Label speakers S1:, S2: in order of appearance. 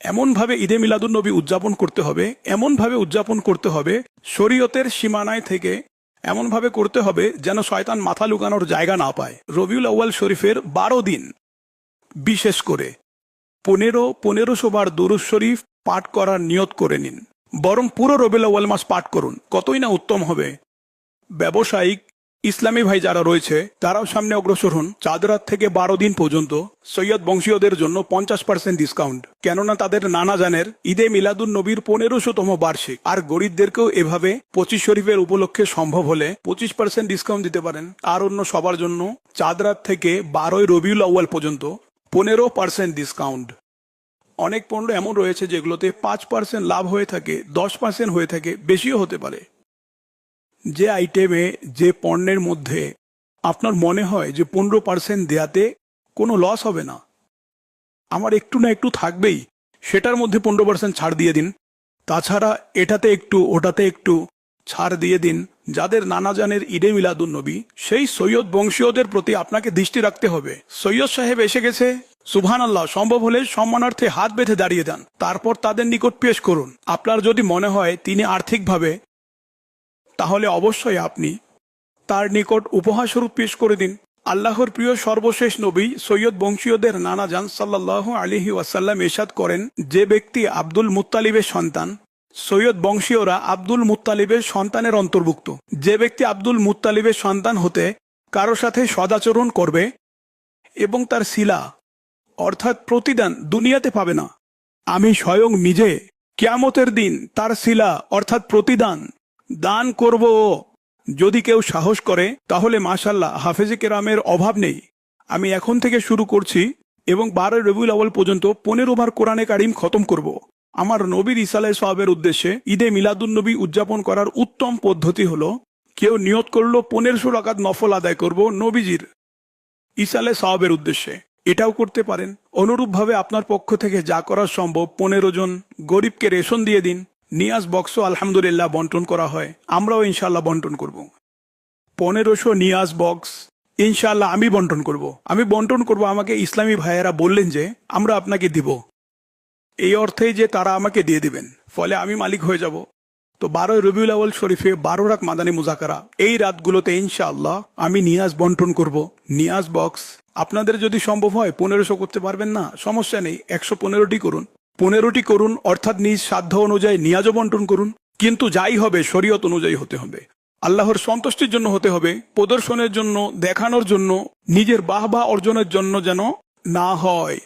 S1: এমনভাবে ঈদে মিলাদুন নবী উদযাপন করতে হবে, এমনভাবে উদযাপন করতে হবে, শরীয়তের সীমানায় থেকে এমনভাবে করতে হবে যেন শয়তান মাথা লুকানোর জায়গা না পায়। রবিউল আউয়াল শরীফের বারো দিন, বিশেষ করে পনেরো পনেরোশো বার দুরুজ শরীফ পাঠ করার নিয়ত করে নিন। বরং পুরো রবিউল আউয়াল মাস পাঠ করুন। কতই না উত্তম হবে। ব্যবসায়িক ইসলামী ভাই যারা রয়েছে, তারাও সামনে অগ্রসর হন চাঁদ রাত থেকে বারো দিন পর্যন্ত সৈয়দ বংশীয়দের জন্য পঞ্চাশ পার্সেন্ট ডিসকাউন্ট কেননা তাদের নানা জানের ঈদে মিলাদুন নবীর পনেরোশোতম বার্ষিক। আর গরিবদেরকেও এভাবে পঁচিশ শরীফের উপলক্ষে সম্ভব হলে পঁচিশ পার্সেন্ট ডিসকাউন্ট দিতে পারেন। আর অন্য সবার জন্য চাঁদ রাত থেকে বারোই রবিউল আউয়াল পর্যন্ত পনেরো পার্সেন্ট ডিসকাউন্ট অনেক পণ্য এমন রয়েছে যেগুলোতে পাঁচ পার্সেন্ট লাভ হয়ে থাকে, দশ পার্সেন্ট হয়ে থাকে, বেশিও হতে পারে। যে আইটেমে যে পণ্যের মধ্যে আপনার মনে হয় যে পনেরো পার্সেন্ট দেয়াতে কোনো লস হবে না, আমার একটু না একটু থাকবেই, সেটার মধ্যে পনেরো পার্সেন্ট ছাড় দিয়ে দিন। তাছাড়া এটাতে একটু, ওটাতে একটু ছাড় দিয়ে দিন। যাদের নানা জানের ঈদে মিলাদুন নবী সেই সৈয়দ বংশীয়দের প্রতি আপনাকে দৃষ্টি রাখতে হবে। সৈয়দ সাহেব এসে গেছে সুবহান আল্লাহ সম্ভব হলে সম্মানার্থে হাত বেঁধে দাঁড়িয়ে দেন তারপর তাদের নিকট পেশ করুন। আপনার যদি মনে হয় তিনি আর্থিকভাবে তাহলে অবশ্যই আপনি তার নিকট উপহারস্বরূপ পেশ করে দিন। আল্লাহর প্রিয় সর্বশেষ নবী সৈয়দ বংশীয়দের নানা জান সাল্লাহ আলিহি ওয়াসাল্লাম এরশাদ করেন, যে ব্যক্তি আব্দুল মুত্তালিবের সন্তান। সৈয়দ বংশীয়রা আব্দুল মুত্তালিবের সন্তানের অন্তর্ভুক্ত। যে ব্যক্তি আব্দুল মুত্তালিবের সন্তান হতে কারও সাথে সদাচরণ করবে এবং তার শিলা, অর্থাৎ প্রতিদান দুনিয়াতে পাবে না। আমি স্বয়ং নিজে কেয়ামতের দিন তার শিলা, অর্থাৎ প্রতিদান দান করব। যদি কেউ সাহস করে, তাহলে মাশাল্লাহ হাফেজে কেরামের অভাব নেই। আমি এখন থেকে শুরু করছি এবং বারোই রবিউল আওয়াল পর্যন্ত পনেরো বার কোরআনে কারিম খতম করব। আমার নবীর ইসালাই সাহাবের উদ্দেশ্যে ঈদে মিলাদুন নবী উদযাপন করার উত্তম পদ্ধতি হলো, কেউ নিয়ত করল পনেরোশো রাকাত নফল আদায় করব নবীজির ইসালে সাহাবের উদ্দেশ্যে। এটাও করতে পারেন। অনুরূপভাবে আপনার পক্ষ থেকে যা করা সম্ভব পনেরো জন গরিবকে রেশন দিয়ে দিন। নিয়াজ বক্সও আলহামদুলিল্লাহ বন্টন করা হয়। আমরাও ইনশাল্লাহ বন্টন করব। পনেরোশো নিয়াজ বক্স ইনশাল্লাহ আমি বন্টন করব। আমি বন্টন করব, আমাকে ইসলামী ভাইয়েরা বললেন যে, আমরা আপনাকে দিব। এই অর্থেই যে তারা আমাকে দিয়ে দিবেন। ফলে আমি মালিক হয়ে যাব। তো বারোই রবিউল আউয়াল শরীফে বারো রাত মাদানী মুজাকারা, এই রাতগুলোতে ইনশাআল্লাহ আমি নিয়াজ বন্টন করব। নিয়াজ বক্স, আপনাদের যদি সম্ভব হয়, পনেরোশো করতে পারবেন না, সমস্যা নেই, একশো পনেরোটি করুন। পনেরোটি করুন, অর্থাৎ নিজ সাধ্য অনুযায়ী নিয়াজ বন্টন করুন, কিন্তু যাই হবে, শরীয়ত অনুযায়ী হতে হবে। আল্লাহর সন্তুষ্টির জন্য হতে হবে, প্রদর্শনের জন্য, দেখানোর জন্য, নিজের বাহবা অর্জনের জন্য যেন না হয়।